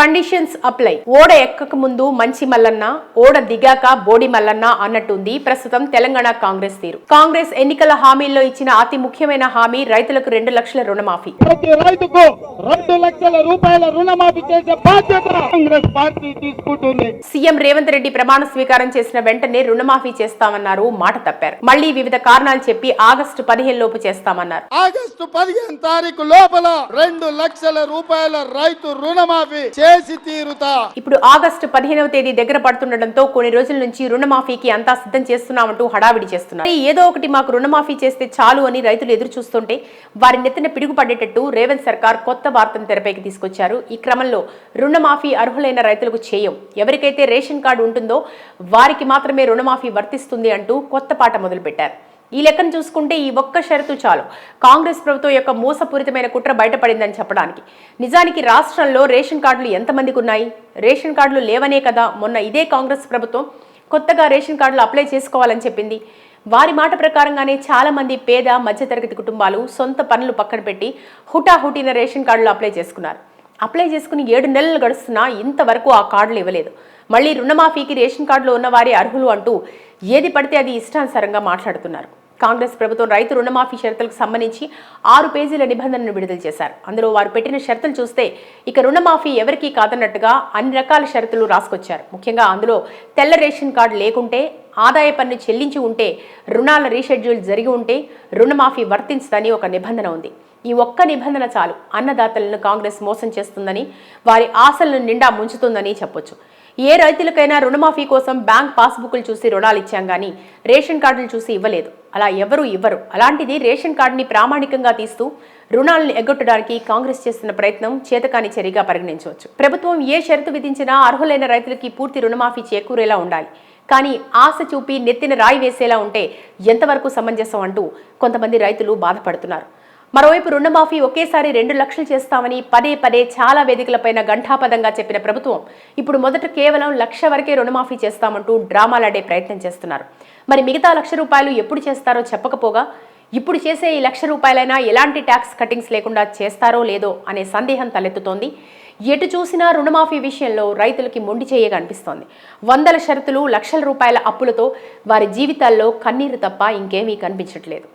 Conditions apply. ఓడ ఎక్కక ముందు మంచి మల్లన్న ఓడ దిగాక బోడి మల్లన్న అన్నట్టుంది ప్రస్తుతం తెలంగాణ కాంగ్రెస్ తీరు. కాంగ్రెస్ ఎన్నికల హామీల్లో ఇచ్చిన అతి ముఖ్యమైన హామీ రైతులకు రెండు లక్షల రుణమాఫీ. ప్రతి రైతుకు రెండు లక్షల రూపాయల రుణమాఫీ చేసే బాధ్యత కాంగ్రెస్ పార్టీ తీసుకుంటుంది. సీఎం రేవంత్ రెడ్డి ప్రమాణ స్వీకారం చేసిన వెంటనే రుణమాఫీ చేస్తామన్నారు మాట తప్పారు. మళ్ళీ వివిధ కారణాలు చెప్పి ఆగస్టు పదిహేను లోపు చేస్తామన్నారు. ఆగస్టు పదిహేను తారీఖు లోపల రెండు లక్షల రూపాయల రైతు రుణమాఫీ చేసి తీరుతా. ఇప్పుడు ఆగస్టు పదిహేనవ తేదీ దగ్గర పడుతుండటంతో కొన్ని రోజుల నుంచి రుణమాఫీకి అంతా సిద్ధం చేస్తున్నామంటూ హడావిడి చేస్తున్నారు. ఏదో ఒకటి మాకు రుణమాఫీ చేస్తే చాలు అని రైతులు ఎదురు చూస్తుంటే వారి నెత్తిన పిడుగుపడేటట్టు రేవంత్ సర్కార్ కొత్త వార్తను తెరపైకి తీసుకొచ్చారు. ఈ క్రమంలో రుణమాఫీ అర్హులైన రైతులకు చేయం. ఎవరికైతే రేషన్ కార్డు ఉంటుందో వారికి మాత్రమే రుణమాఫీ వర్తిస్తుంది అంటూ కొత్త పాట మొదలుపెట్టారు. ఈ లెక్కను చూసుకుంటే ఈ ఒక్క షరతు చాలు. కాంగ్రెస్ ప్రభుత్వం యొక్క మోసపూరితమైన కుట్ర బయటపడిందని చెప్పడానికి. నిజానికి రాష్ట్రంలో రేషన్ కార్డులు ఎంతమందికి ఉన్నాయి? రేషన్ కార్డులు లేవనే కదా. మొన్న ఇదే కాంగ్రెస్ ప్రభుత్వం కొత్తగా రేషన్ కార్డులు అప్లై చేసుకోవాలని చెప్పింది. వారి మాట ప్రకారంగానే చాలామంది పేద మధ్యతరగతి కుటుంబాలు సొంత పనులు పక్కన పెట్టి హుటాహుటిన రేషన్ కార్డులు అప్లై చేసుకున్నారు. అప్లై చేసుకుని ఏడు నెలలు గడుస్తున్నా ఇంతవరకు ఆ కార్డులు ఇవ్వలేదు. మళ్ళీ రుణమాఫీకి రేషన్ కార్డులో ఉన్న వారి అర్హులు అంటూ ఏది పడితే అది ఇష్టానుసారంగా మాట్లాడుతున్నారు. కాంగ్రెస్ ప్రభుత్వం రైతు రుణమాఫీ షరతులకు సంబంధించి ఆరు పేజీల నిబంధనను విడుదల చేశారు. అందులో వారు పెట్టిన షరతులు చూస్తే ఇక రుణమాఫీ ఎవరికీ కాదన్నట్టుగా అన్ని రకాల షరతులు రాసుకొచ్చారు. ముఖ్యంగా అందులో తెల్ల రేషన్ కార్డు లేకుంటే ఆదాయ పన్ను చెల్లించి ఉంటే రుణాల రీషెడ్యూల్ జరిగి ఉంటే రుణమాఫీ వర్తించదని ఒక నిబంధన ఉంది. ఈ ఒక్క నిబంధన చాలు. అన్నదాతలను కాంగ్రెస్ మోసం చేస్తుందని వారి ఆశలను నిండా ముంచుతుందని చెప్పొచ్చు. ఏ రైతులకైనా రుణమాఫీ కోసం బ్యాంక్ పాస్బుక్లు చూసి రుణాలు ఇచ్చాం కానీ రేషన్ కార్డులు చూసి ఇవ్వలేదు. అలా ఎవరు ఇవ్వరు. అలాంటిది రేషన్ కార్డుని ప్రామాణికంగా తీస్తూ రుణాలను ఎగ్గొట్టడానికి కాంగ్రెస్ చేస్తున్న ప్రయత్నం చేతకాని చర్యగా పరిగణించవచ్చు. ప్రభుత్వం ఏ షరతు విధించినా అర్హులైన రైతులకి పూర్తి రుణమాఫీ చేకూరేలా ఉండాలి. కానీ ఆశ చూపి నెత్తిన రాయి వేసేలా ఉంటే ఎంతవరకు సమంజసం అంటూ కొంతమంది రైతులు బాధపడుతున్నారు. మరోవైపు రుణమాఫీ ఒకేసారి రెండు లక్షలు చేస్తామని పదే పదే చాలా వేదికలపైన ఘంటాపదంగా చెప్పిన ప్రభుత్వం ఇప్పుడు మొదట కేవలం లక్ష వరకే రుణమాఫీ చేస్తామంటూ డ్రామాలాడే ప్రయత్నం చేస్తున్నారు. మరి మిగతా లక్ష రూపాయలు ఎప్పుడు చేస్తారో చెప్పకపోగా ఇప్పుడు చేసే ఈ లక్ష రూపాయలైనా ఎలాంటి ట్యాక్స్ కటింగ్స్ లేకుండా చేస్తారో లేదో అనే సందేహం తలెత్తుతోంది. ఎటు చూసినా రుణమాఫీ విషయంలో రైతులకి మొండి చేయగా అనిపిస్తోంది. వందల షరతులు లక్షల రూపాయల అప్పులతో వారి జీవితాల్లో కన్నీరు తప్ప ఇంకేమీ కనిపించట్లేదు.